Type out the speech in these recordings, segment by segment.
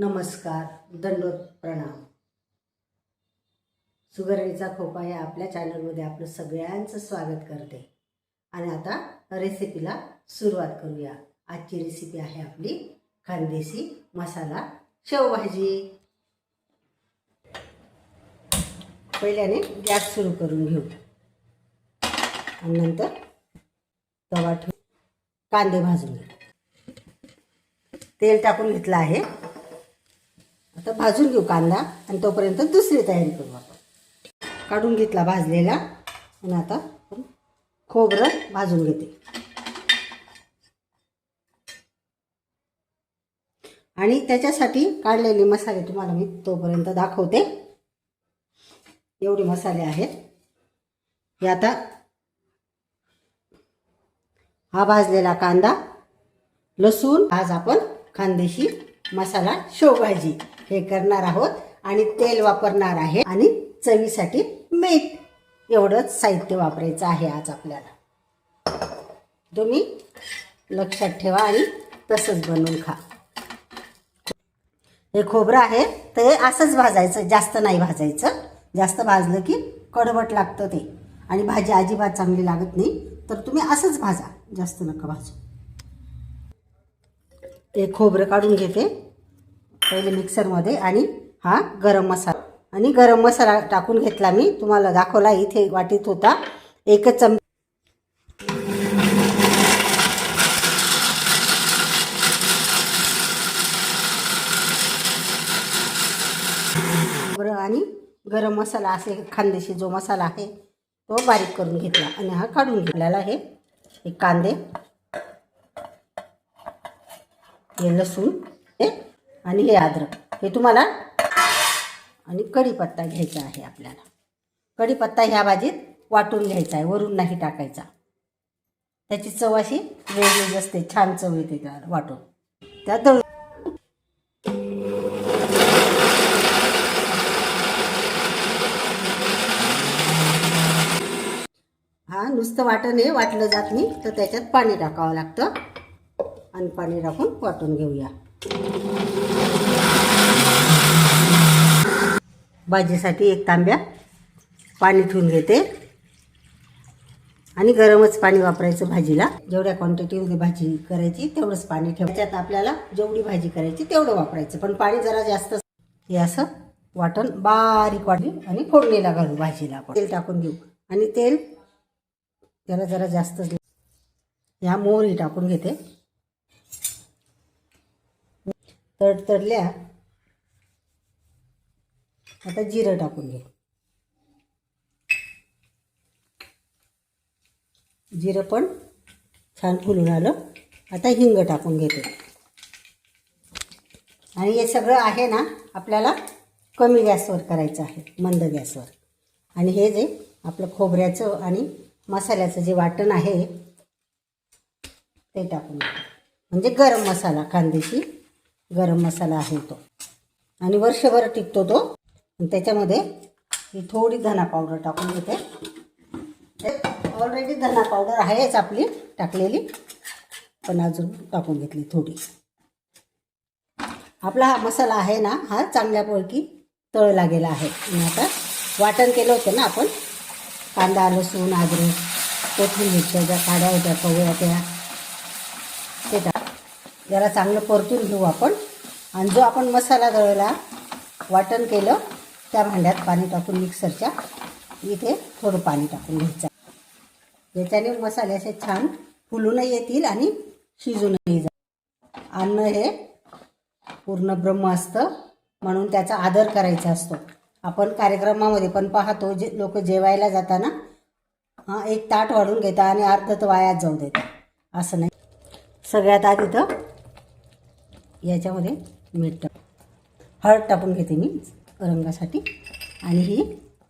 नमस्कार दंडोत प्रणाम. सुगरणीचा खोपा या आपल्या चॅनलमध्ये आपलं सगळ्यांचं स्वागत करते. आणि आता रेसिपीला सुरुवात करूया. आजची रेसिपी आहे आपली खानदेशी मसाला शेवभाजी. पहिल्याने गॅस सुरू करून घेऊ. आणि नंतर तवा ठेवू कांदे भाजून घेऊ. तेल टाकून घेतलं आहे. आता भाजून घेऊ कांदा आणि तोपर्यंत दुसरी तयारी करू आपण. काढून घेतला भाजलेला आणि आता खोबरं भाजून घेते. आणि त्याच्यासाठी काढलेले मसाले तुम्हाला मी तोपर्यंत दाखवते. एवढे मसाले आहेत. हे आता हा भाजलेला कांदा लसूण आज आपण खानदेशी मसाला शेवभाजी. हे करणार आहोत आणि तेल वापरणार आहे आणि चवीसाठी मीठ. एवढंच साहित्य वापरायचं आहे आज आपल्याला. तुम्ही लक्षात ठेवा आणि तसंच बनवून खा. हे खोबरं आहे ते असंच भाजायचं जास्त नाही भाजायचं. जास्त भाजलं की कडवट लागतं ते. आणि भाजी अजिबात चांगली लागत नाही तर तुम्ही असंच भाजा. जास्त नका भाजू. ते खोबरं काढून घेते. पहिले मिक्सरमध्ये आणि हा गरम मसाला. आणि गरम मसाला टाकून घेतला मी. तुम्हाला दाखवला इथे वाटीत होता. एकच चम आणि गरम मसाला असे खांदेशी जो मसाला आहे तो बारीक करून घेतला. आणि हा काढून घेतलेला आहे हे कांदे हे लसूण हे आणि हे अद्रक. हे तुम्हाला आणि कढीपत्ता घ्यायचा आहे आपल्याला. कढीपत्ता ह्या भाजीत वाटून घ्यायचा आहे वरून नाही टाकायचा. त्याची चव अशी वेगळीच असते छान चव येते त्याला वाटून. त्यात दळून हा नुसतं वाटण आहे वाटलं जात नाही तर त्याच्यात पाणी टाकावं लागतं. आणि पाणी टाकून वाटून घेऊया. भाजीसाठी एक तांब्या पाणी ठेवून घेते. आणि गरमच पाणी वापरायचं भाजीला. जेवढ्या क्वांटिटीमध्ये भाजी करायची तेवढंच पाणी ठेवायच्यात आपल्याला जेवढी भाजी करायची तेवढं वापरायचं. पण पाणी जरा जास्त हे असं वाटण बारीक वाटली आणि फोडणीला घालू भाजीला आपण. तेल टाकून घेऊ. आणि तेल त्याला जरा जास्तच ह्या मोहरी टाकून घेते. तडतडल्या आता जिरं टाकून घे. जिरं पण छान फुलून आलं. आता हिंग टाकून घेते. आणि हे सगळं आहे ना आपल्याला कमी गॅसवर करायचं आहे मंद गॅसवर. आणि हे जे आपलं खोबऱ्याचं आणि मसाल्याचं जे वाटण आहे ते टाकून घे. म्हणजे गरम मसाला कांदेशी गरम मसाला आहे तो. आणि वर्षभर टिकतो तो. त्याच्यामध्ये ही थोडी धना पावडर टाकून घेते. ऑलरेडी धना पावडर आहेच आपली टाकलेली पण अजून टाकून घेतली थोडी. आपला हा मसाला आहे ना हा चांगल्यापैकी तळला गेला आहे. आणि आता वाटण केलं होतं ना आपण कांदा लसूण आदरू कोथिंबीरच्या ज्या काड्या होत्या कवळ्या त्या. ते टाक. जरा चांगलं परतून घेऊ आपण. आणि जो आपण मसाला दळला वाटण केलं त्या भांड्यात पाणी टाकून मिक्सरच्या इथे थोडं पाणी टाकून घ्यायचं. याच्याने मसाले असे छान फुलूनही येतील आणि शिजूनही जा अन्न हे पूर्ण ब्रह्म असतं म्हणून त्याचा आदर करायचा असतो. आपण कार्यक्रमामध्ये पण पाहतो जे लोक जेवायला जाताना हां एक ताट वाढून घेतात आणि अर्ध तर वायात जाऊ देतात. असं नाही. सगळ्यात आधी तर याच्यामध्ये मीठ टाक हळद टाकून घेते मी. रंगासाठी. आणि ही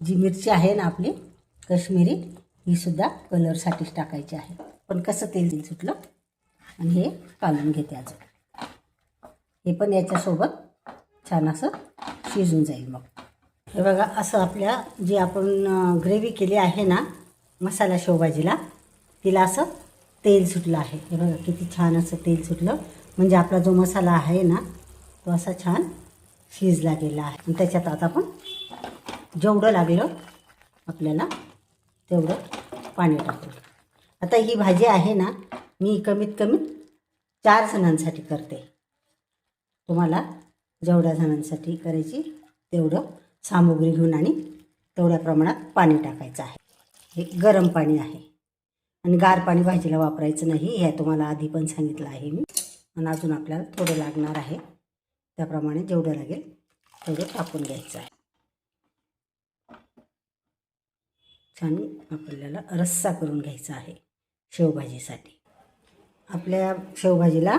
जी मिरची आहे ना आपली कश्मीरी ही सुद्धा कलरसाठीच टाकायची आहे. पण कसं तेल तेल सुटलं? आणि हे कालून घेते अजून. हे पण याच्यासोबत छान असं शिजून जाईल मग. हे बघा असं आपल्या जी आपण ग्रेव्ही केली आहे ना मसाला शेवभाजीला तिला असं तेल सुटलं आहे. हे बघा किती छान असं तेल सुटलं. म्हणजे आपला जो मसाला आहे ना तो असा छान शिजला गेला आहे. आणि त्याच्यात आता आपण जेवढं लागलं आपल्याला तेवढं पाणी टाकू. आता ही भाजी आहे ना मी कमीत कमी चार जणांसाठी करते. तुम्हाला जेवढ्या जणांसाठी करायची तेवढं सामुग्री घेऊन आणि तेवढ्या प्रमाणात पाणी टाकायचं आहे. हे गरम पाणी आहे. आणि गार पाणी भाजीला वापरायचं नाही हे तुम्हाला आधी पण सांगितलं आहे मी. आणि अजून आपल्याला थोडं लागणार आहे. त्याप्रमाणे जेवढं लागेल तेवढं टाकून घ्यायचं आहे. छान आपल्याला रस्सा करून घ्यायचा आहे शेवभाजीसाठी. आपल्या शेवभाजीला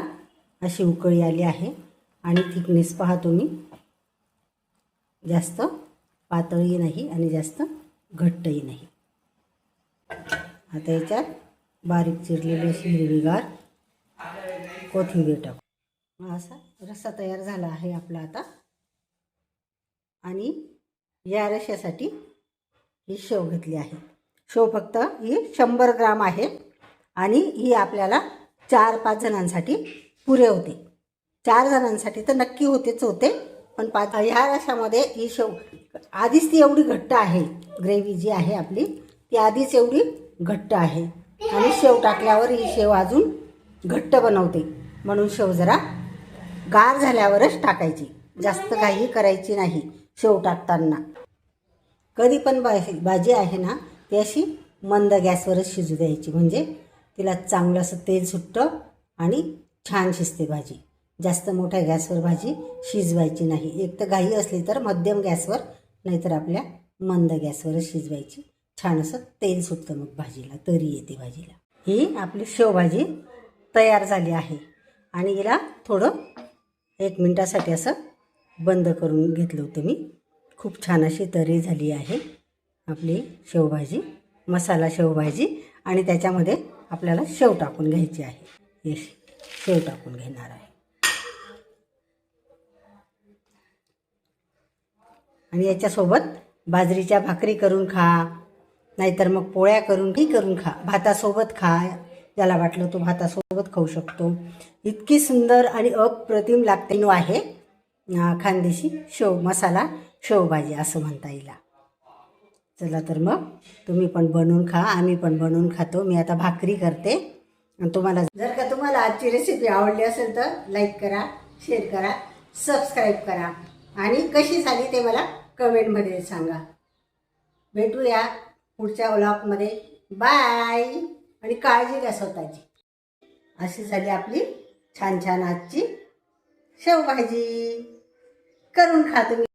अशी उकळी आली आहे आणि थिकनेस पहा तुम्ही. जास्त पातळी नाही आणि जास्त घट्टही नाही. आता याच्यात बारीक चिरलेली अशी हिरवीगार कोथिंबीर टाकू. असा रस्सा तयार झाला आहे आपला आता. आणि या रश्यासाठी ही शेव घेतली आहे. शेव फक्त ही शंभर ग्राम आहे आणि ही आपल्याला चार पाच जणांसाठी पुरे होते. चार जणांसाठी तर नक्की होतेच होते पण पाच ह्या रशामध्ये ही शेव आधीच ती एवढी घट्ट आहे. ग्रेव्ही जी आहे आपली ती आधीच एवढी घट्ट आहे. आणि शेव टाकल्यावर ही शेव अजून घट्ट बनवते. म्हणून शेव जरा गार झाल्यावरच टाकायची. जास्त काही करायची नाही शेव टाकताना. कधी पण भाजी भाजी आहे ना ती अशी मंद गॅसवरच शिजू द्यायची. म्हणजे तिला चांगलं असं तेल सुटतं आणि छान शिजते भाजी. जास्त मोठ्या गॅसवर भाजी शिजवायची नाही. एक तर घाई असली तर मध्यम गॅसवर नाहीतर आपल्या मंद गॅसवरच शिजवायची. छान असं तेल सुटतं मग भाजीला तरी येते भाजीला. ही आपली शेवभाजी तयार झाली आहे. आणि हिला थोडं एक मिनटासाठी असं बंद करून घेतलं होतं मी. खूप छान अशी तरी झाली आहे आपली शेवभाजी मसाला शेवभाजी आणि त्याच्यामध्ये आपल्याला शेव टाकून घ्यायची आहे. हे शेव टाकून घेणार आहे. आणि याच्यासोबत बाजरीच्या भाकरी करून खा नाहीतर मग पोळ्या करून ही करून खा भातासोबत खा. त्याला वाटलं तो भातासोबत खाऊ शकतो. इतकी सुंदर आणि अप्रतिम लागते. नो आहे खानदेशी शेव मसाला शेवभाजी असं म्हणता येईल. चला तर मग तुम्ही पण बनवून खा आम्ही पण बनवून खातो. मी आता भाकरी करते. आणि तुम्हाला जर का तुम्हाला आजची रेसिपी आवडली असेल तर लाईक करा शेअर करा सबस्क्राईब करा. आणि कशी झाली ते मला कमेंटमध्ये सांगा. भेटूया पुढच्या व्लॉगमध्ये बाय आणि काळजी घ्या स्वतःची. अशी झाली आपली छान छान आजची शेवभाजी. करून खा तुम्ही.